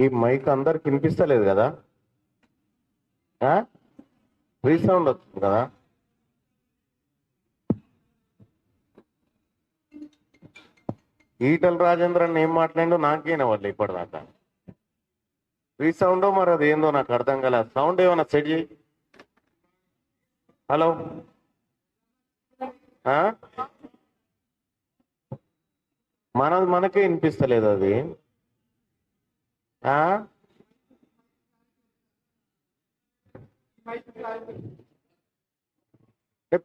ఈ మైక్ అందరికి వినిపిస్తలేదు కదా? రీసౌండ్ వస్తుంది కదా? ఈటల రాజేంద్రన్ ఏం మాట్లాడో నాకేనా వాళ్ళు ఇప్పటిదాకా. రీసౌండో మరి అది ఏందో నాకు అర్థం కాలే. సౌండ్ ఏమైనా సెట్ చేయి. హలో? ఆ? మన మనకే వినిపిస్తలేదు అది.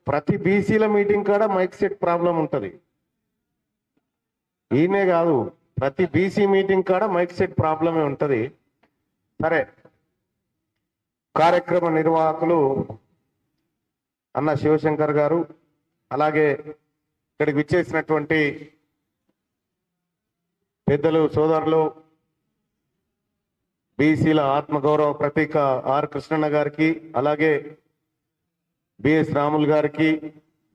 ప్రతి బీసీల మీటింగ్ కాడ మైక్ సెట్ ప్రాబ్లం ఉంటది. ఈయనే కాదు ప్రతి బీసీ మీటింగ్ కాడ మైక్ సెట్ ప్రాబ్లమే ఉంటది. సరే కార్యక్రమ నిర్వాహకులు అన్న శివశంకర్ గారు అలాగే ఇక్కడికి విచ్చేసినటువంటి పెద్దలు సోదరులు బీసీల ఆత్మగౌరవ ప్రతీక ఆర్ కృష్ణన్న గారికి అలాగే బిఎస్ రాములు గారికి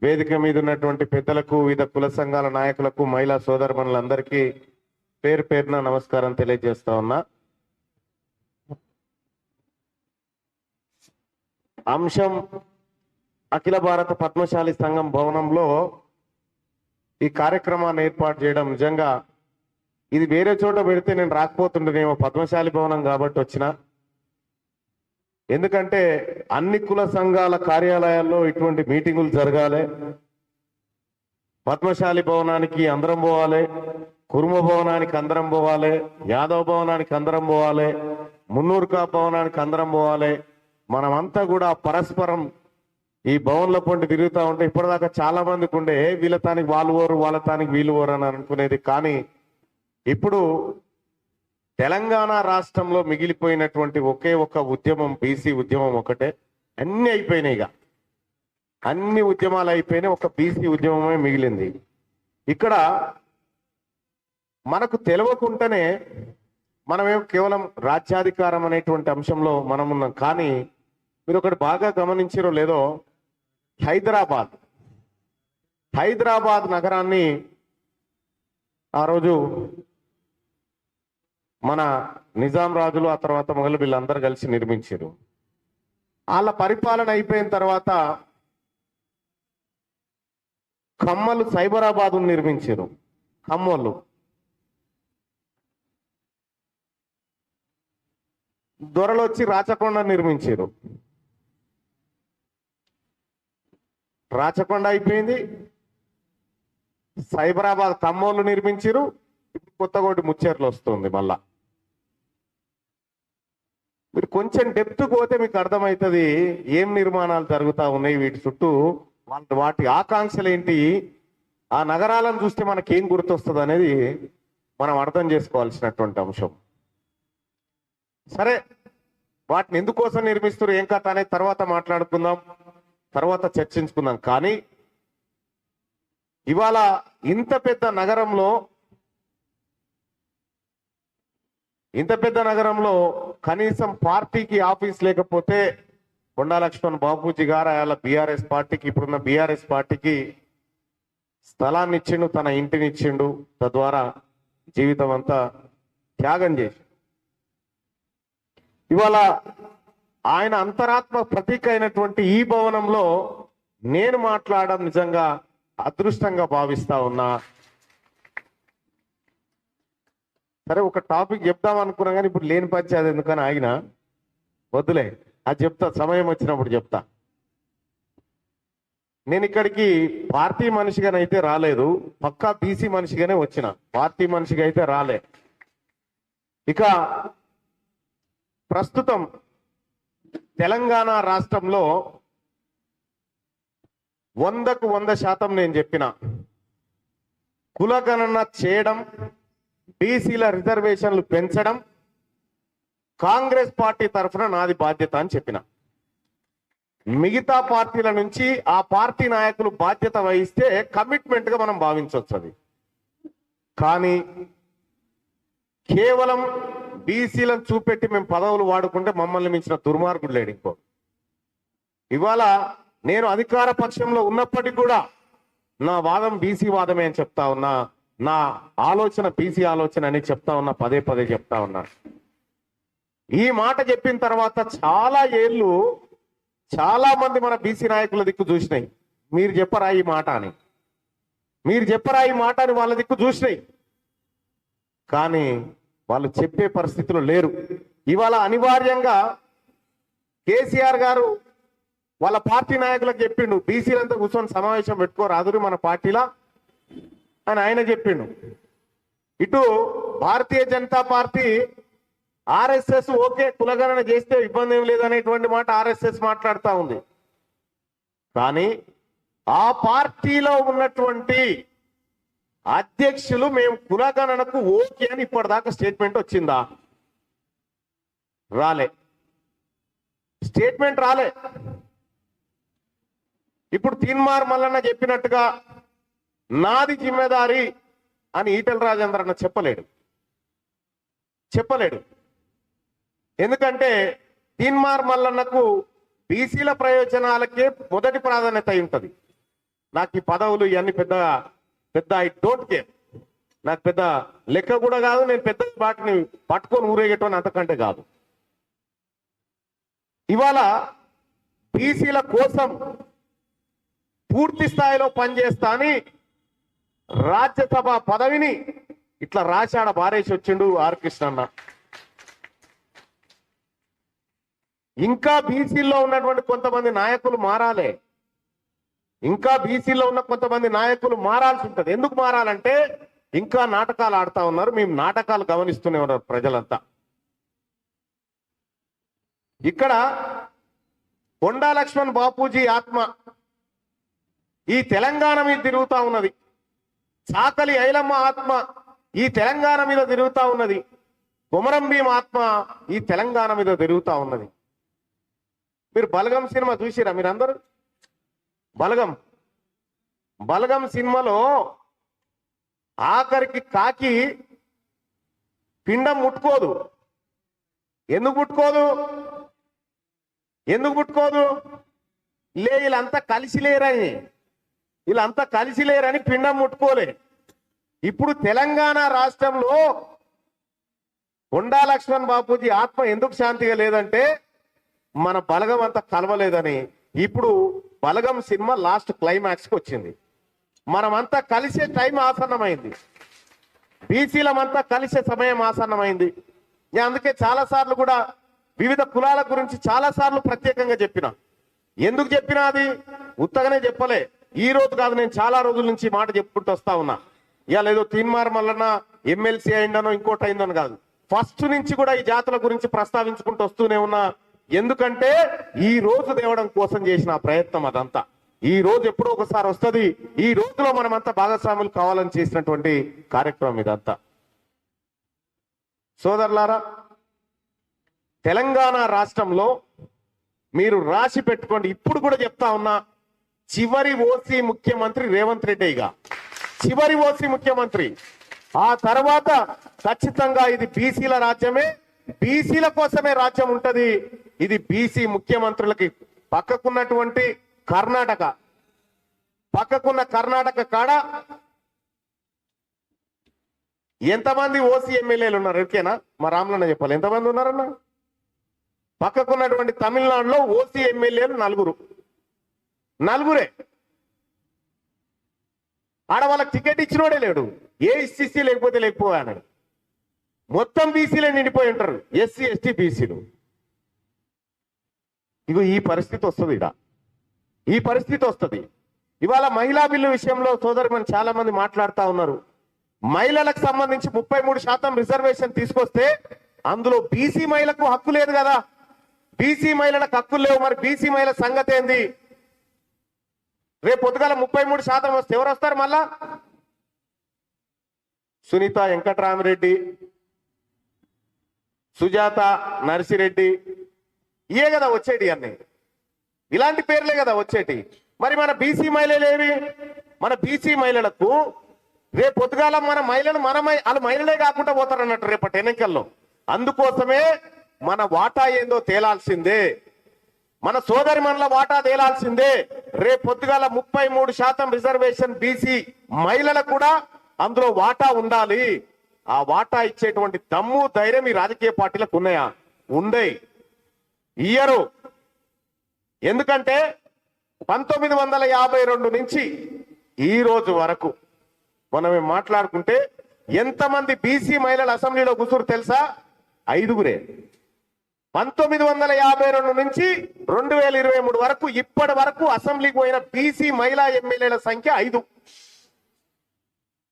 వేదిక మీద ఉన్నటువంటి పెద్దలకు వివిధ కుల సంఘాల నాయకులకు మహిళా సోదరమణులందరికీ పేరు పేరున నమస్కారం తెలియజేస్తా ఉన్నా. అంశం అఖిల భారత పద్మశాలి సంఘం భవనంలో ఈ కార్యక్రమాన్ని ఏర్పాటు చేయడం నిజంగా ఇది వేరే చోట పెడితే నేను రాకపోతుండేనేమో పద్మశాలి భవనం కాబట్టి వచ్చిన. ఎందుకంటే అన్ని కుల సంఘాల కార్యాలయాల్లో ఇటువంటి మీటింగులు జరగాలి. పద్మశాలి భవనానికి అందరం పోవాలి. కుర్మ భవనానికి అందరం పోవాలి. యాదవ్ భవనానికి అందరం పోవాలి. మున్నూరుకా భవనానికి అందరం పోవాలి. మనమంతా కూడా పరస్పరం ఈ భవన్ల పొంటి తిరుగుతూ ఉంటే ఇప్పటిదాకా చాలా మందికి ఉండే వీళ్ళ తానికి వాళ్ళు ఓరు వాళ్ళ తానికి వీళ్ళు ఓరు అని అనుకునేది. కానీ ఇప్పుడు తెలంగాణ రాష్ట్రంలో మిగిలిపోయినటువంటి ఒకే ఒక ఉద్యమం బీసీ ఉద్యమం ఒకటే. అన్ని అయిపోయినాయి ఇక. అన్ని ఉద్యమాలు అయిపోయినాయి ఒక బీసీ ఉద్యమమే మిగిలింది. ఇక్కడ మనకు తెలియకుండానే మనమేం కేవలం రాజ్యాధికారం అనేటువంటి అంశంలో మనం ఉన్నాం. కానీ మీరు ఒకటి బాగా గమనించారో లేదో హైదరాబాద్. హైదరాబాద్ నగరాన్ని ఆ రోజు మన నిజాం రాజులు ఆ తర్వాత మొఘలు వీళ్ళందరూ కలిసి నిర్మించారు. వాళ్ళ పరిపాలన అయిపోయిన తర్వాత కమ్మలు సైబరాబాద్ నిర్మించారు. కమ్మోళ్ళు దొరలు వచ్చి రాచకొండ నిర్మించారు. రాచకొండ అయిపోయింది. సైబరాబాద్ కమ్మోళ్ళు నిర్మించారు. ఇప్పుడు కొత్తగోటి ముచ్చేర్లు వస్తుంది మళ్ళా. మీరు కొంచెం డెప్త్ పోతే మీకు అర్థమవుతుంది ఏం నిర్మాణాలు జరుగుతూ ఉన్నాయి వీటి చుట్టూ. వాళ్ళ వాటి ఆకాంక్షలు ఏంటి? ఆ నగరాలను చూస్తే మనకి ఏం గుర్తొస్తుంది అనేది మనం అర్థం చేసుకోవాల్సినటువంటి అంశం. సరే వాటిని ఎందుకోసం నిర్మిస్తారు ఏం కథ అనేది తర్వాత మాట్లాడుకుందాం తర్వాత చర్చించుకుందాం. కానీ ఇవాళ ఇంత పెద్ద నగరంలో ఇంత పెద్ద నగరంలో కనీసం పార్టీకి ఆఫీస్ లేకపోతే కొండా లక్ష్మణ్ బాపూజీ గారు అలా బీఆర్ఎస్ పార్టీకి ఇప్పుడున్న బీఆర్ఎస్ పార్టీకి స్థలాన్ని ఇచ్చిండు తన ఇంటిని ఇచ్చిండు తద్వారా జీవితం అంతా త్యాగం చేసి ఇవాళ ఆయన అంతరాత్మ ప్రతీక అయినటువంటి ఈ భవనంలో నేను మాట్లాడడం నిజంగా అదృష్టంగా భావిస్తా ఉన్నా. సరే ఒక టాపిక్ చెప్దాం అనుకున్నా కానీ ఇప్పుడు లేని పంచాయతీ ఎందుకని ఆగిన? వద్దులే అది చెప్తా సమయం వచ్చినప్పుడు చెప్తా. నేను ఇక్కడికి పార్టీ మనిషిగానైతే రాలేదు పక్కా బీసీ మనిషిగానే వచ్చిన. పార్టీ మనిషిగా అయితే రాలే. ఇక ప్రస్తుతం తెలంగాణ రాష్ట్రంలో వందకు వంద శాతం నేను చెప్పిన. కులగణన చేయడం బీసీల రిజర్వేషన్లు పెంచడం కాంగ్రెస్ పార్టీ తరఫున నాది బాధ్యత అని చెప్పిన. మిగతా పార్టీల నుంచి ఆ పార్టీ నాయకులు బాధ్యత వహిస్తే కమిట్మెంట్గా మనం భావించవచ్చు అది. కానీ కేవలం బీసీలను చూపెట్టి మేము పదవులు వాడుకుంటే మమ్మల్ని మించిన దుర్మార్గుడు లేడు ఇంకో. ఇవాళ నేను అధికార పక్షంలో ఉన్నప్పటికీ కూడా నా వాదం బీసీ వాదమే అని చెప్తా ఉన్నా. నా ఆలోచన పీసీ ఆలోచన అని చెప్తా ఉన్నా పదే పదే చెప్తా ఉన్నా. ఈ మాట చెప్పిన తర్వాత చాలా ఏళ్ళు చాలా మంది మన బీసీ నాయకుల దిక్కు చూసినాయి. మీరు చెప్పరా ఈ మాట అని? మీరు చెప్పరా ఈ మాట అని వాళ్ళ దిక్కు చూసినాయి. కానీ వాళ్ళు చెప్పే పరిస్థితులు లేరు. ఇవాళ అనివార్యంగా కేసీఆర్ గారు వాళ్ళ పార్టీ నాయకులకు చెప్పిండు బీసీలంతా కూర్చొని సమావేశం పెట్టుకోరాదురు మన పార్టీలా. అని ఆయన చెప్పిండు. ఇటు Bharatiya Janata party RSS okay కులగణన చేస్తే ఇబ్బంది ఏం లేదనేటువంటి మాట ఆర్ఎస్ఎస్ మాట్లాడుతూ ఉంది. కానీ ఆ పార్టీలో ఉన్నటువంటి అధ్యక్షులు మేము కులగణనకు ఓకే అని ఇప్పటిదాకా స్టేట్మెంట్ వచ్చిందా? రాలే. స్టేట్మెంట్ రాలే. ఇప్పుడు తీన్మార్ మల్లన్న చెప్పినట్టుగా నాది జిమ్మెదారి అని ఈటల రాజేంద్ర అన్న చెప్పలేడు. చెప్పలేడు. ఎందుకంటే తీన్మార్ మల్లన్నకు బీసీల ప్రయోజనాలకే మొదటి ప్రాధాన్యత అయి ఉంటది. నాకు ఈ పదవులు ఇవన్నీ పెద్ద పెద్ద ఐ డోంట్ కేర్. నాకు పెద్ద లెక్క కూడా కాదు నేను పెద్ద వాటిని పట్టుకొని ఊరేగేటోని అంతకంటే కాదు. ఇవాళ బీసీల కోసం పూర్తి స్థాయిలో పనిచేస్తా అని రాజ్యసభ పదవిని ఇట్లా రాశాడ బారేసి వచ్చిండు ఆర్ కృష్ణన్న. ఇంకా బీసీల్లో ఉన్నటువంటి కొంతమంది నాయకులు మారాలే. ఇంకా బీసీలో ఉన్న కొంతమంది నాయకులు మారాల్సి ఉంటుంది. ఎందుకు మారాలంటే ఇంకా నాటకాలు ఆడుతా ఉన్నారు. మేము నాటకాలు గమనిస్తూనే ఉన్నారు ప్రజలంతా. ఇక్కడ కొండా లక్ష్మణ్ బాపూజీ ఆత్మ ఈ తెలంగాణ మీద తిరుగుతా ఉన్నది. చాకలి ఐలమ్మ ఆత్మ ఈ తెలంగాణ మీద తిరుగుతా ఉన్నది. కొమరం భీం ఆత్మ ఈ తెలంగాణ మీద తిరుగుతా ఉన్నది. మీరు బలగం సినిమా చూసిరా మీరందరూ? బలగం. బలగం సినిమాలో ఆఖరికి కాకి పిండం ముట్టుకోదు. ఎందుకు ముట్టుకోదు? ఎందుకు ముట్టుకోదు? లే వీళ్ళంతా కలిసి లేరని. వీళ్ళంతా కలిసి లేరని పిండం ముట్టుకోలే. ఇప్పుడు తెలంగాణ రాష్ట్రంలో కొండా లక్ష్మణ్ బాపూజీ ఆత్మ ఎందుకు శాంతిగా లేదంటే మన బలగం అంతా కలవలేదని. ఇప్పుడు బలగం సినిమా లాస్ట్ క్లైమాక్స్కి వచ్చింది. మనమంతా కలిసే టైం ఆసన్నమైంది. బీసీలమంతా కలిసే సమయం ఆసన్నమైంది. నేను అందుకే చాలా సార్లు కూడా వివిధ కులాల గురించి చాలా సార్లు ప్రత్యేకంగా చెప్పిన. ఎందుకు చెప్పినా అది ఉత్తగానే చెప్పలే. ఈ రోజు కాదు నేను చాలా రోజుల నుంచి మాట చెప్పుకుంటూ వస్తా ఉన్నా. ఇవాళ ఏదో తీన్మార్ మల్లన ఎమ్మెల్సీ అయిందనో ఇంకోటి అయిందనో కాదు. ఫస్ట్ నుంచి కూడా ఈ జాతుల గురించి ప్రస్తావించుకుంటూ వస్తూనే ఉన్నా. ఎందుకంటే ఈ రోజు తేవడం కోసం చేసిన ప్రయత్నం అదంతా. ఈ రోజు ఎప్పుడో ఒకసారి వస్తుంది. ఈ రోజులో మనమంతా భాగస్వాములు కావాలని చేసినటువంటి కార్యక్రమం ఇదంతా. సోదరులారా తెలంగాణ రాష్ట్రంలో మీరు రాసి పెట్టుకోండి. ఇప్పుడు కూడా చెప్తా ఉన్నా చివరి ఓసీ ముఖ్యమంత్రి రేవంత్ రెడ్డిగా చివరి ఓసీ ముఖ్యమంత్రి. ఆ తర్వాత ఖచ్చితంగా ఇది బీసీల రాజ్యమే బీసీల కోసమే రాజ్యం ఉంటది. ఇది బీసీ ముఖ్యమంత్రులకి పక్కకున్నటువంటి కర్ణాటక. పక్కకున్న కర్ణాటక కాడ ఎంతమంది ఓసీ ఎమ్మెల్యేలు ఉన్నారు? ఓకేనా? మా రామలన్న చెప్పాలి. ఎంతమంది ఉన్నారన్నా? పక్కకున్నటువంటి తమిళనాడులో ఓసీ ఎమ్మెల్యేలు నలుగురు. నలుగురే. ఆడ వాళ్ళకి టికెట్ ఇచ్చినోడే లేడు. ఏ ఎస్సీసీ లేకపోతే లేకపోయాడు మొత్తం బీసీలే నిండిపోయి ఉంటారు. ఎస్సీ ఎస్టీ బీసీలు. ఇగో ఈ పరిస్థితి వస్తుంది ఇడ ఈ పరిస్థితి వస్తుంది. ఇవాళ మహిళా బిల్లు విషయంలో సోదరి మనం చాలా మంది మాట్లాడుతూ ఉన్నారు. మహిళలకు సంబంధించి ముప్పై మూడు శాతం రిజర్వేషన్ తీసుకొస్తే అందులో బీసీ మహిళకు హక్కు లేదు కదా. బీసీ మహిళలకు హక్కులు లేవు. మరి బీసీ మహిళ సంగతి ఏంది? రేపు పొద్దుగాల ముప్పై మూడు శాతం వస్తే ఎవరు వస్తారు మళ్ళా? సునీత వెంకట్రామరెడ్డి సుజాత నర్సిరెడ్డి. ఇయే కదా వచ్చేటి అన్ని. ఇలాంటి పేర్లే కదా వచ్చేటి. మరి మన బీసీ మహిళలు ఏవి? మన బీసీ మహిళలకు రేపు పొద్దుగాల మన మహిళలు మన వాళ్ళు మహిళలే కాకుండా పోతారు అన్నట్టు రేపటి ఎన్నికల్లో. అందుకోసమే మన వాటా ఏందో తేలాల్సిందే. మన సోదరి మనల వాటా తేలాల్సిందే. రేపు పొద్దుగాల ముప్పై మూడు శాతం రిజర్వేషన్ బీసీ మహిళలకు కూడా అందులో వాటా ఉండాలి. ఆ వాటా ఇచ్చేటువంటి దమ్ము ధైర్యం ఈ రాజకీయ పార్టీలకు ఉన్నాయా? ఉండే. ఇయ్యరు ఎందుకంటే పంతొమ్మిది వందల యాభై రెండు నుంచి ఈ రోజు వరకు మనం మాట్లాడుకుంటే ఎంతమంది బీసీ మహిళలు అసెంబ్లీలో కూర్చురు తెలుసా? ఐదుగురే. పంతొమ్మిది వందల యాభై రెండు నుంచి రెండు వేల ఇరవై మూడు వరకు ఇప్పటి వరకు అసెంబ్లీకి పోయిన బీసీ మహిళా ఎమ్మెల్యేల సంఖ్య ఐదు.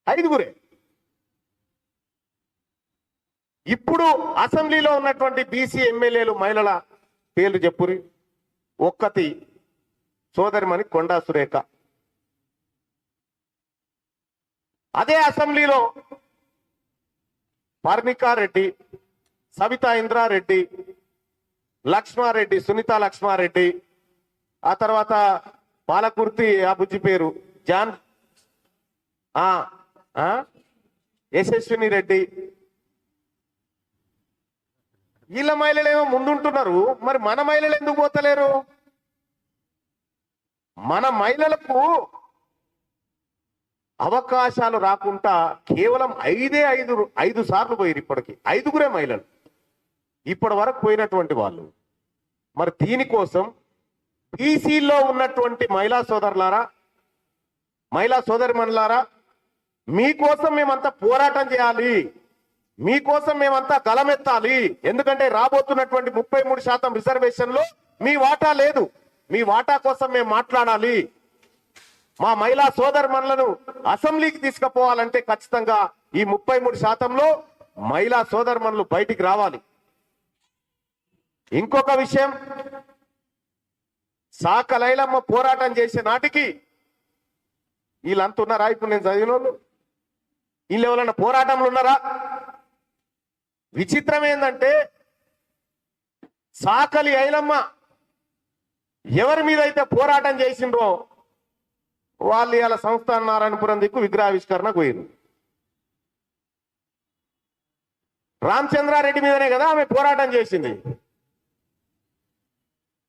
ఐదుగురే. ఇప్పుడు అసెంబ్లీలో ఉన్నటువంటి బీసీ ఎమ్మెల్యేలు మహిళల పేర్లు చెప్పురి. ఒక్కతి సోదరిమణి కొండా సురేఖ. అదే అసెంబ్లీలో పర్ణికారెడ్డి సవితా ఇంద్రారెడ్డి లక్ష్మారెడ్డి సునీత లక్ష్మారెడ్డి ఆ తర్వాత పాలకుర్తి ఆ బుజ్జి పేరు జాన్ యశస్విని రెడ్డి. వీళ్ళ మహిళలు ఏమో ముందుంటున్నారు మరి మన మహిళలు ఎందుకు పోతలేరు? మన మహిళలకు అవకాశాలు రాకుండా కేవలం ఐదే ఐదు ఐదు సార్లు పోయారు ఇప్పటికి ఐదుగురే మహిళలు. ఇప్పటి వరకు పోయినటువంటి వాళ్ళు. మరి దీనికోసం బీసీలో ఉన్నటువంటి మహిళా సోదరులారా మహిళా సోదరిమణులారా మీకోసం మేమంతా పోరాటం చేయాలి. మీకోసం మేమంతా గలమెత్తాలి. ఎందుకంటే రాబోతున్నటువంటి ముప్పై మూడు శాతం రిజర్వేషన్లో మీ వాటా లేదు. మీ వాటా కోసం మేము మాట్లాడాలి. మా మహిళా సోదరుమణులను అసెంబ్లీకి తీసుకుపోవాలంటే ఖచ్చితంగా ఈ ముప్పై మూడు శాతంలో మహిళా సోదరుమణులు బయటికి రావాలి. ఇంకొక విషయం. సాకలైలమ్మ పోరాటం చేసే నాటికి వీళ్ళంతా ఉన్నారా ఇప్పుడు నేను చదివిన వాళ్ళు వీళ్ళు ఎవరైనా పోరాటంలో ఉన్నారా? విచిత్రం ఏంటంటే సాకలి ఐలమ్మ ఎవరి మీద అయితే పోరాటం చేసిండ్రో వాళ్ళు ఇవాళ సంస్థాన నారాయణపురం దిక్కు విగ్రహావిష్కరణ పోయింది రామచంద్రారెడ్డి మీదనే కదా ఆమె పోరాటం చేసింది.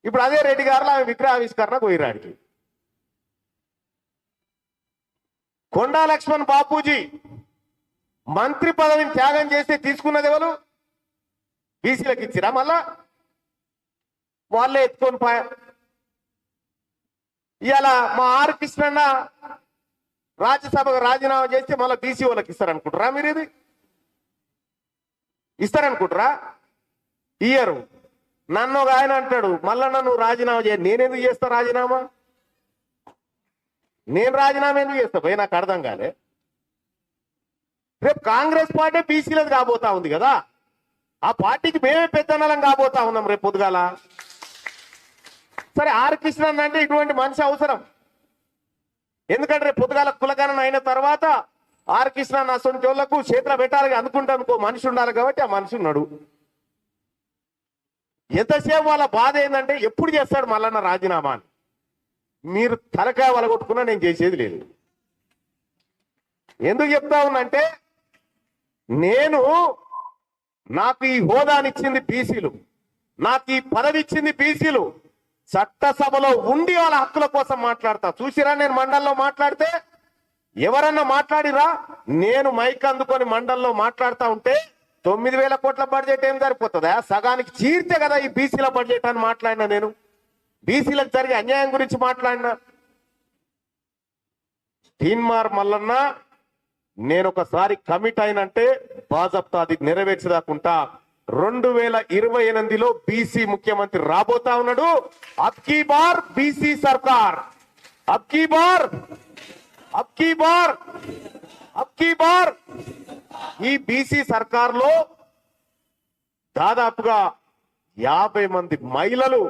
ఇప్పుడు అదే రెడ్డి గారు ఆమె విగ్రహావిష్కరణ పోయినాడికి కొండా లక్ష్మణ్ బాపూజీ మంత్రి పదవిని త్యాగం చేస్తే తీసుకున్నది ఎవరు? బీసీలకు ఇచ్చిరా మళ్ళా? వాళ్ళే ఎత్తుకొని పా ఇవాళ మా ఆర్ కృష్ణన్న రాజ్యసభకు రాజీనామా చేస్తే మళ్ళీ బీసీ వాళ్ళకి ఇస్తారనుకుంటారా మీరు ఇది? ఇస్తారనుకుంటారా? ఇయ్యరు. నన్ను ఒక ఆయన అంటాడు మళ్ళా నన్ను రాజీనామా చేయ. నేనెందుకు చేస్తా రాజీనామా? నేను రాజీనామా ఎందుకు చేస్తా? పోయి నాకు అర్థం కాలే. రేపు కాంగ్రెస్ పార్టీ బీసీలది కాబోతా ఉంది కదా. ఆ పార్టీకి మేమే పెద్దనలం కాబోతా ఉన్నాం రేపు పొద్దుగాల. సరే ఆర్ కృష్ణన్ అంటే ఇటువంటి మనిషి అవసరం. ఎందుకంటే రేపు పొద్దుగాల కులగణన అయిన తర్వాత ఆర్ కృష్ణన్ అసొంటి వాళ్ళకు చేతిలో పెట్టాలి అనుకుంటాను మనిషి ఉండాలి కాబట్టి ఆ మనిషి ఉన్నాడు. ఎంతసేపు వాళ్ళ బాధ ఏంటంటే ఎప్పుడు చేస్తాడు మళ్ళన్న రాజీనామా అని. మీరు తలకాయ వలగొట్టుకున్నా నేను చేసేది లేదు. ఎందుకు చెప్తా ఉన్నంటే నేను నాకు ఈ హోదానిచ్చింది బీసీలు నాకు ఈ పదవి ఇచ్చింది బీసీలు చట్టసభలో ఉండి వాళ్ళ హక్కుల కోసం మాట్లాడతా. చూసిరా నేను మండల్లో మాట్లాడితే ఎవరన్నా మాట్లాడిరా? నేను మైక్ అందుకొని మండల్లో మాట్లాడుతూ ఉంటే తొమ్మిది వేల కోట్ల బడ్జెట్ ఏం సరిపోతుందా? సగానికి చీర్తే కదా ఈ బీసీల బడ్జెట్ అని మాట్లాడినా నేను. బీసీలకు జరిగే అన్యాయం గురించి మాట్లాడినా. తీన్మార్ మల్లన్న నేను ఒకసారి కమిట్ అయినంటే బాజప్తా అది నెరవేర్చదాకుంటా. రెండు వేల ఇరవై ఎనిమిదిలో బీసీ ముఖ్యమంత్రి రాబోతా ఉన్నాడు. అబ్కీ బార్ బీసీ సర్కార్. అబ్కీ బార్ అబ్కీ బార్. అబ్కీ బార్. ఈ బీసీ సర్కార్లో దాదాపుగా యాభై మంది మహిళలు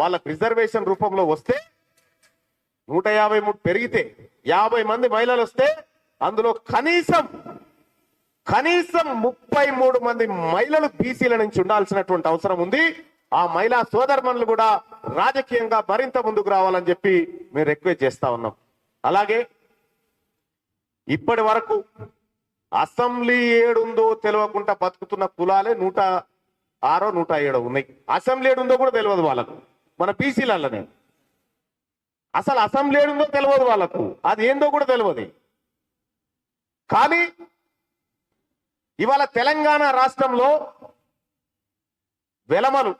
వాళ్ళకు రిజర్వేషన్ రూపంలో వస్తే నూట యాభై మూడు పెరిగితే యాభై మంది మహిళలు వస్తే అందులో కనీసం కనీసం ముప్పై మూడు మంది మహిళలు బీసీల నుంచి ఉండాల్సినటువంటి అవసరం ఉంది. ఆ మహిళా సోదరుమణులు కూడా రాజకీయంగా మరింత ముందుకు రావాలని చెప్పి మేము రిక్వెస్ట్ చేస్తా ఉన్నాం. అలాగే ఇప్పటి వరకు అసెంబ్లీ ఏడుందో తెలియకుండా బతుకుతున్న కులాలే నూట ఆరో నూట ఏడో ఉన్నాయి. అసెంబ్లీ ఏడుందో కూడా తెలియదు వాళ్ళకు. మన బీసీలలోనే అసలు అసెంబ్లీ ఏడుందో తెలియదు వాళ్ళకు. అది ఏందో కూడా తెలియదు కానీ ఇవాళ తెలంగాణ రాష్ట్రంలో వెలమలు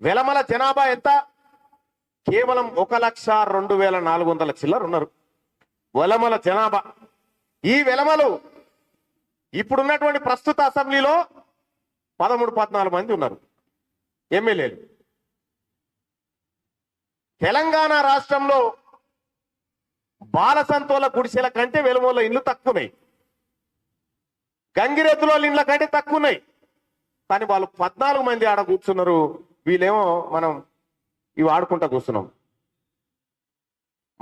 వెలమల జనాభా ఎంత? కేవలం ఒక లక్ష రెండు వేల నాలుగు వందల చిల్లర ఉన్నారు వెలమల జనాభా. ఈ వెలమలు ఇప్పుడున్నటువంటి ప్రస్తుత అసెంబ్లీలో పదమూడు పద్నాలుగు మంది ఉన్నారు. ఎమ్మెల్యేలు. తెలంగాణ రాష్ట్రంలో బాలసంతోల గుడిసెల కంటే వెలుమల ఇండ్లు తక్కువన్నాయి. గంగిరెద్దులో ఇండ్ల కంటే తక్కువన్నాయి. కానీ వాళ్ళు పద్నాలుగు మంది ఆడ కూర్చున్నారు. వీళ్ళేమో మనం ఇవి ఆడుకుంటా కూర్చున్నాం.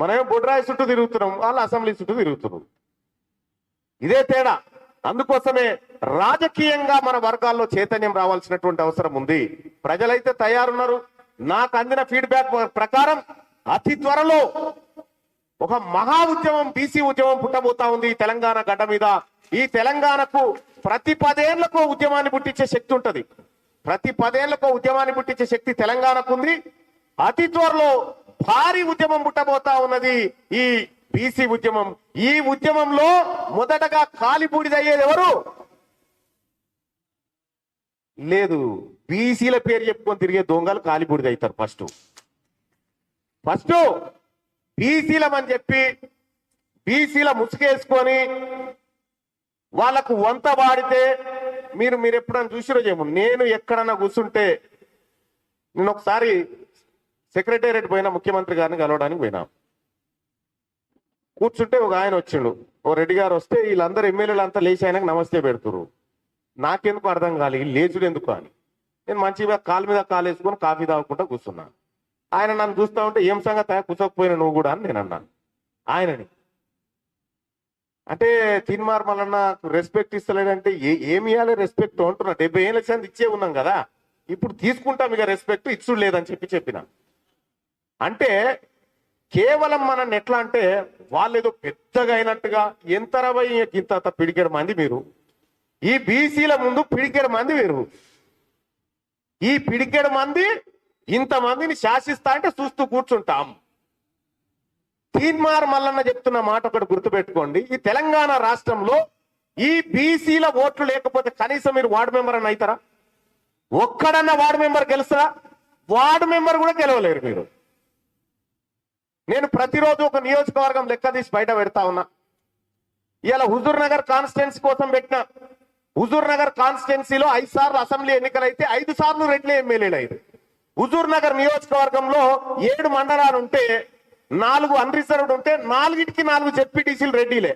మనమే బొడ్రాయి చుట్టూ తిరుగుతున్నాం వాళ్ళు అసెంబ్లీ చుట్టూ తిరుగుతున్నారు ఇదే తేడా. అందుకోసమే రాజకీయంగా మన వర్గాల్లో చైతన్యం రావాల్సినటువంటి అవసరం ఉంది. ప్రజలైతే తయారున్నారు. నాకు అందిన ఫీడ్బ్యాక్ ప్రకారం అతి త్వరలో ఒక మహా ఉద్యమం బీసీ ఉద్యమం పుట్టబోతా ఉంది తెలంగాణ గడ్డ మీద. ఈ తెలంగాణకు ప్రతి పదేళ్ళకు ఉద్యమాన్ని పుట్టించే శక్తి ఉంటుంది. ప్రతి పదేళ్ళకు ఉద్యమాన్ని పుట్టించే శక్తి తెలంగాణకు ఉంది. అతి త్వరలో భారీ ఉద్యమం పుట్టబోతా ఉన్నది ఈ బీసీ ఉద్యమం. ఈ ఉద్యమంలో మొదటగా కాలిపూడిదయ్యేది ఎవరు? లేదు బీసీల పేరు చెప్పుకొని తిరిగే దొంగలు కాలిపూడిదవుతారు ఫస్ట్. ఫస్ట్ బీసీలమని చెప్పి బీసీల ముసుగేసుకొని వాళ్ళకు వంత వాడితే మీరు మీరు ఎప్పుడైనా చూసిరో ఏమో. నేను ఎక్కడన్నా కూర్చుంటే నేను ఒకసారి సెక్రటేరియట్ పోయిన ముఖ్యమంత్రి గారిని కలవడానికి పోయినా. కూర్చుంటే ఒక ఆయన వచ్చిండు. ఓ రెడ్డి గారు వస్తే వీళ్ళందరూ ఎమ్మెల్యేలు అంతా లేచి ఆయనకు నమస్తే పెడుతురు నాకెందుకు అర్థం కాలే? లేచుడు ఎందుకు అని. నేను మంచిగా కాలు మీద కాలు వేసుకొని కాఫీ తాగకుండా కూర్చున్నా. ఆయన నన్ను చూస్తా ఉంటే ఏం సంగతి కూర్చోకపోయినా నువ్వు కూడా అని నేను అన్నాను. ఆయనని. అంటే తిన్మార్ నాకు రెస్పెక్ట్ ఇస్తలేడంటే ఏ- ఏమి ఇవ్వాలి రెస్పెక్ట్ అంటున్నా. డెబ్బై ఏళ్ళ చెంది ఇచ్చే ఉన్నాం కదా. ఇప్పుడు తీసుకుంటాం ఇక రెస్పెక్ట్ ఇచ్చుడు లేదని చెప్పి చెప్పినా. అంటే కేవలం మన ఎట్లా అంటే వాళ్ళు ఏదో పెద్దగా అయినట్టుగా ఎంత రవై ఇంత పిడికేడు మంది మీరు. ఈ బీసీల ముందు పిడికేడు మంది మీరు. ఈ పిడికేడు మంది ఇంతమందిని శాసిస్తా అంటే చూస్తూ కూర్చుంటాం. తీన్మార్ మల్లన్న చెప్తున్న మాట ఒకటి గుర్తుపెట్టుకోండి. ఈ తెలంగాణ రాష్ట్రంలో ఈ బీసీల ఓట్లు లేకపోతే కనీసం మీరు వార్డు మెంబర్ అని అవుతారా? ఒక్కడన్నా వార్డు మెంబర్ గెలుస్తారా? వార్డు మెంబర్ కూడా గెలవలేరు మీరు. నేను ప్రతిరోజు ఒక నియోజకవర్గం లెక్క తీసి బయట పెడతా ఉన్నా. ఇవాళ హుజూర్ నగర్ కాన్స్టిట్యున్సీ కోసం పెట్టిన. హుజూర్ నగర్ కాన్స్టిట్యున్సీలో ఐదు సార్లు అసెంబ్లీ ఎన్నికలైతే ఐదు సార్లు రెడ్లే ఎమ్మెల్యేలు అయ్యారు. హుజూర్ నగర్ నియోజకవర్గంలో ఏడు మండలాలు ఉంటే నాలుగు అన్రిజర్వ్డ్ ఉంటే నాలుగిటికి నాలుగు జెడ్పీటీసీలు రెడ్డిలే.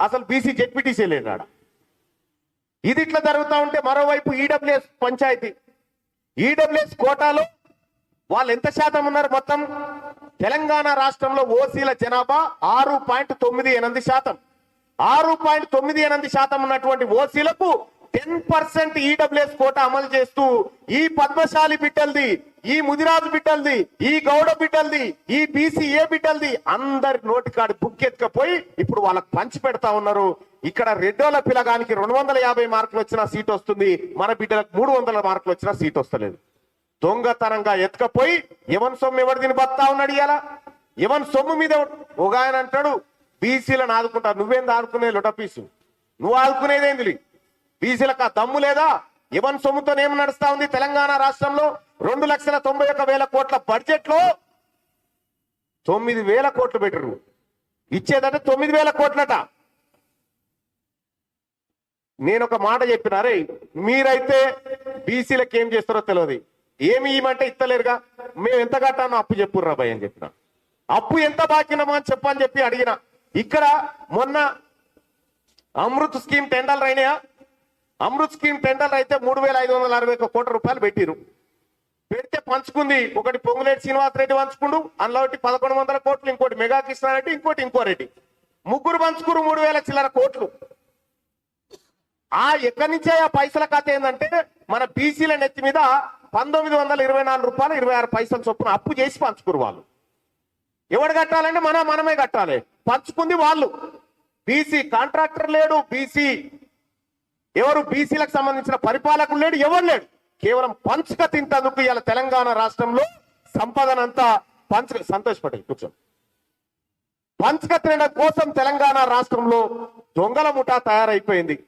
అసలు బీసీ జెడ్పీటీసీ లేడు ఇది ఇట్లా జరుగుతా ఉంటే మరోవైపు ఈడబ్ల్యూఎస్ పంచాయతీ. ఈడబ్ల్యూఎస్ కోటాలో వాళ్ళు ఎంత శాతం ఉన్నారు మొత్తం? తెలంగాణ రాష్ట్రంలో ఓసీల జనాభా ఆరు పాయింట్ తొమ్మిది ఎనిమిది శాతం. ఆరు పాయింట్ తొమ్మిది ఎనిమిది శాతం ఉన్నటువంటి ఓసీలకు టెన్ పర్సెంట్ ఈడబ్ల్యూఎస్ కోట అమలు చేస్తూ ఈ పద్మశాలి బిడ్డల్ది ఈ ముదిరాజు బిడ్డల్ది ఈ గౌడ బిడ్డల్ది ఈ బీసీ ఏ బిడ్డల్ది అందరి నోటికాడి బుక్ ఎత్తుకపోయి ఇప్పుడు వాళ్ళకి పంచి పెడతా ఉన్నారు. ఇక్కడ రెడ్డోల పిల్లగానికి రెండు వందల యాభై మార్కులు వచ్చిన సీట్ వస్తుంది. మన బిడ్డలకు మూడు వందల మార్కులు వచ్చిన సీట్ వస్తలేదు. దొంగతనంగా ఎత్తుకపోయి ఎవరి సొమ్ము ఎవరు దీన్ని బతా ఉన్నాడు ఇవాళ ఎవరి సొమ్ము మీద ఒక ఆయన అంటాడు బీసీలను ఆదుకుంటా నువ్వేం ఆదుకునే లొటపీసు నువ్వు ఆదుకునేదేంది బీసీలకు ఆ దమ్ము లేదా? ఎవరి సొమ్ముతో ఏం నడుస్తా ఉంది తెలంగాణ రాష్ట్రంలో? రెండు లక్షల తొంభై ఒక్క వేల కోట్ల బడ్జెట్లో తొమ్మిది వేల కోట్లు పెట్టరు ఇచ్చేదంటే తొమ్మిది వేల కోట్లట. నేను ఒక మాట చెప్పినారే మీరైతే బీసీలకు ఏం చేస్తారో తెలియదు ఏమి ఇవ్వమంటే ఇస్తలేరుగా? మేము ఎంత కట్టానో అప్పు చెప్పుర్రా భయ్ అని చెప్పిన. అప్పు ఎంత బాకినామో అని చెప్పని చెప్పి అడిగిన. ఇక్కడ మొన్న అమృత్ స్కీమ్ టెండర్లు అయినాయా? అమృత్ స్కీమ్ టెండర్లు అయితే మూడు వేల ఐదు వందల అరవై ఒక కోట్ల రూపాయలు పెట్టిరు పెడితే పంచుకుంది ఒకటి పొంగులేటి శ్రీనివాస్ రెడ్డి పంచుకుండు అందులో ఒకటి పదకొండు వందల కోట్లు ఇంకోటి మెగా కృష్ణారెడ్డి ఇంకోటి ఇంకో రెడ్డి ముగ్గురు పంచుకురు మూడు వేల చిల్లర కోట్లు. ఆ ఎక్కడి నుంచే ఆ పైసల కథ ఏంటంటే మన బీసీల నెత్తి మీద పంతొమ్మిది వందల ఇరవై నాలుగు రూపాయలు ఇరవై ఆరు పైసలు చొప్పున అప్పు చేసి పంచుకురు వాళ్ళు. ఎవడు కట్టాలంటే మన మనమే కట్టాలి. పంచుకుంది వాళ్ళు. బీసీ కాంట్రాక్టర్ లేడు బీసీ. ఎవరు బీసీలకు సంబంధించిన పరిపాలకులు లేడు ఎవరు లేడు. కేవలం పంచుక తింటందుకు ఇవాళ తెలంగాణ రాష్ట్రంలో సంపదనంతా పంచుక సంతోషపడే కూర్చో. పంచుక తినడం కోసం తెలంగాణ రాష్ట్రంలో దొంగల ముఠా తయారైపోయింది.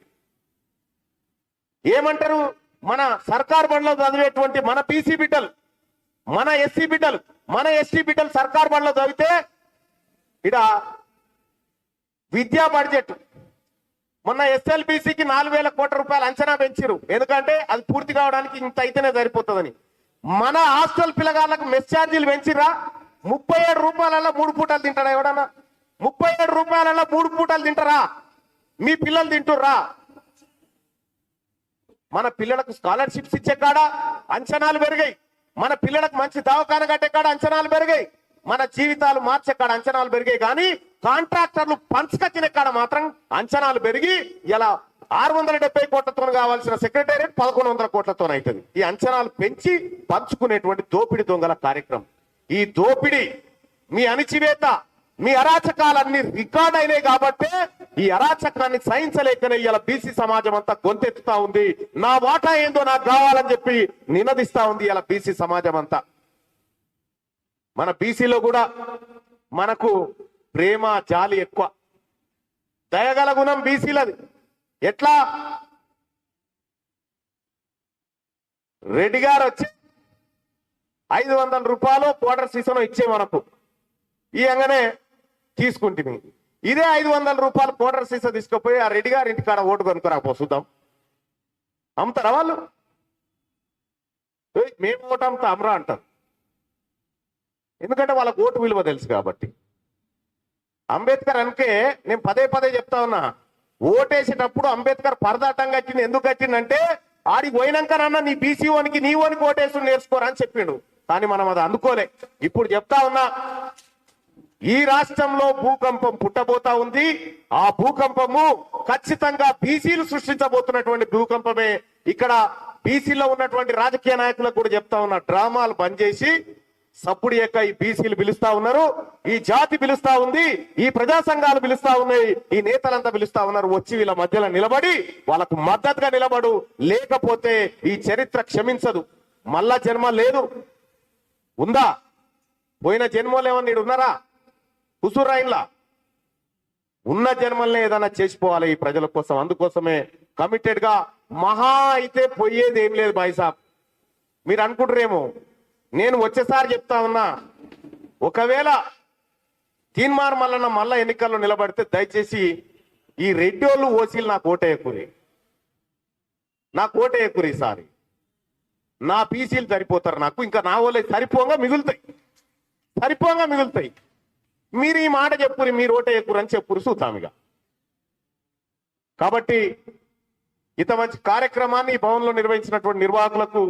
ఏమంటారు? మన సర్కార్ బండ్లో చదివేటువంటి మన పీసీ బిడ్డలు మన ఎస్సీ బిడ్డలు మన ఎస్టీ బిడ్డలు సర్కార్ బండ్లో చదివితే ఇడ విద్యా బడ్జెట్. మొన్న ఎస్ఎల్బిసికి నాలుగు వేల కోట్ల రూపాయలు అంచనా పెంచారు ఎందుకంటే అది పూర్తి కావడానికి ఇంత అయితేనే సరిపోతుందని. మన హాస్టల్ పిల్లగాళ్ళకు మెస్ ఛార్జీలు పెంచిరా ముప్పై ఏడు రూపాయలలో మూడు పూటలు తింటారా ఎవడన్నా? ముప్పై ఏడు రూపాయలలో మూడు పూటలు తింటారా? మీ పిల్లలు తింటుర్రా? మన పిల్లలకు స్కాలర్షిప్స్ ఇచ్చే కాడ అంచనాలు పెరిగాయి. మన పిల్లలకు మంచి దవాఖాన కట్టే కాడ అంచనాలు పెరిగాయి. మన జీవితాలు మార్చే కాడ అంచనాలు పెరిగాయి. కానీ కాంట్రాక్టర్లు పంచుకొచ్చిన కాడ మాత్రం అంచనాలు పెరిగి ఇలా ఆరు వందల డెబ్బై కోట్లతో కావాల్సిన సెక్రటేరియట్ పదకొండు వందల కోట్లతో అవుతుంది. ఈ అంచనాలు పెంచి పంచుకునేటువంటి దోపిడి దొంగల కార్యక్రమం. ఈ దోపిడి మీ అణిచివేత మీ అరాచకాలన్నీ రికార్డ్ అయినాయి కాబట్టి ఈ అరాచకాన్ని సహించలేకనే ఇలా బీసీ సమాజం అంతా గొంతెత్తుతా ఉంది. నా వాటా ఏందో నాకు కావాలని చెప్పి నినదిస్తా ఉంది ఇలా బీసీ సమాజం అంతా. మన బీసీలో కూడా మనకు ప్రేమ జాలి ఎక్కువ. దయగల గుణం బీసీలది. ఎట్లా? రెడ్డి గారు వచ్చి ఐదు వందల రూపాయలు క్వార్టర్ సీసన్ ఇచ్చే మనకు. ఈ అంగనే తీసుకుంటుంది. ఇదే ఐదు వందల రూపాయలు క్వార్టర్ సీసా తీసుకుపోయి ఆ రెడ్డి గారి ఇంటికాడ ఓటు కొనుక్కరాపో చూద్దాం అమ్ముతారా వాళ్ళు? మేము ఓటు అమ్ముతా అంటారు. ఎందుకంటే వాళ్ళకు ఓటు విలువ తెలుసు కాబట్టి. అంబేద్కర్ అనుకే నేను పదే పదే చెప్తా ఉన్నా. ఓటేసేటప్పుడు అంబేద్కర్ పరదాటంగా వచ్చింది. ఎందుకు వచ్చిందంటే ఆడికి పోయినాకనన్నా నీ బీసీ వానికి నీ ఓనికి ఓటేసి నేర్చుకోరా అని చెప్పిండు. కానీ మనం అది అందుకోలే. ఇప్పుడు చెప్తా ఉన్నా ఈ రాష్ట్రంలో భూకంపం పుట్టబోతా ఉంది. ఆ భూకంపము ఖచ్చితంగా బీసీలు సృష్టించబోతున్నటువంటి భూకంపమే. ఇక్కడ బీసీలో ఉన్నటువంటి రాజకీయ నాయకులకు కూడా చెప్తా ఉన్న డ్రామాలు బంద్ చేసి సప్పుడు యొక్క ఈ బీసీలు పిలుస్తా ఉన్నారు ఈ జాతి పిలుస్తా ఉంది ఈ ప్రజా సంఘాలు పిలుస్తా ఉన్నాయి ఈ నేతలంతా పిలుస్తా ఉన్నారు వచ్చి వీళ్ళ మధ్యలో నిలబడి వాళ్ళకు మద్దతుగా నిలబడు లేకపోతే ఈ చరిత్ర క్షమించదు. మళ్ళా జన్మ లేదు. ఉందా? పోయిన జన్మలు ఏమన్నా ఉన్నారా? హుసూరాయిన్లా ఉన్న జన్మల్ని ఏదైనా చేసిపోవాలి ఈ ప్రజల కోసం. అందుకోసమే కమిటెడ్గా మహా అయితే పోయేది ఏం లేదు బాయ్ సాబ్. మీరు అనుకుంటారేమో నేను వచ్చేసారి చెప్తా ఉన్నా ఒకవేళ తీన్మార్ మల్లన్న మళ్ళా ఎన్నికల్లో నిలబడితే దయచేసి ఈ రెడ్డోళ్ళు ఓసీలు నాకు ఓటేయకూరి. నాకు ఓటేయకూరి ఈసారి నా పీసీలు సరిపోతారు నాకు. ఇంకా నా వాళ్ళే సరిపోగా మిగులుతాయి. సరిపోగా మిగులుతాయి. మీరు ఈ మాట చెప్పురి మీరు ఓటే ఎక్కురు అని చెప్పురు చూద్దాం కాబట్టి ఇంత మంచి కార్యక్రమాన్ని ఈ భవన్లో నిర్వహించినటువంటి నిర్వాహకులకు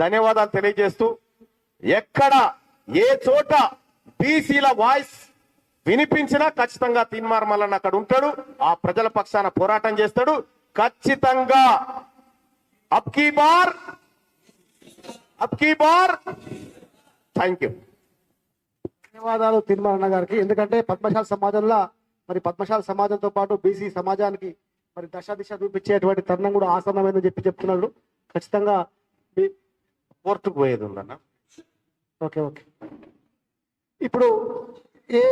ధన్యవాదాలు తెలియజేస్తూ ఎక్కడ ఏ చోట బీసీల వాయిస్ వినిపించినా ఖచ్చితంగా తీన్మార్ మల్లన్న అక్కడ ఉంటాడు ఆ ప్రజల పక్షాన పోరాటం చేస్తాడు. ఖచ్చితంగా. అబ్ కీ బార్. అబ్ కీ బార్. Thank you. ధన్యవాదాలు తిరుమలన్న గారికి. ఎందుకంటే పద్మశాల సమాజంలో మరి పద్మశాల సమాజంతో పాటు బీసీ సమాజానికి మరి దశ దిశ చూపించేటువంటి తరుణం కూడా ఆసన్నమైందని చెప్పి చెప్తున్నాడు ఖచ్చితంగా మీ- కోర్టుకు పోయేది ఉందన్న. Okay okay. ఇప్పుడు ఏ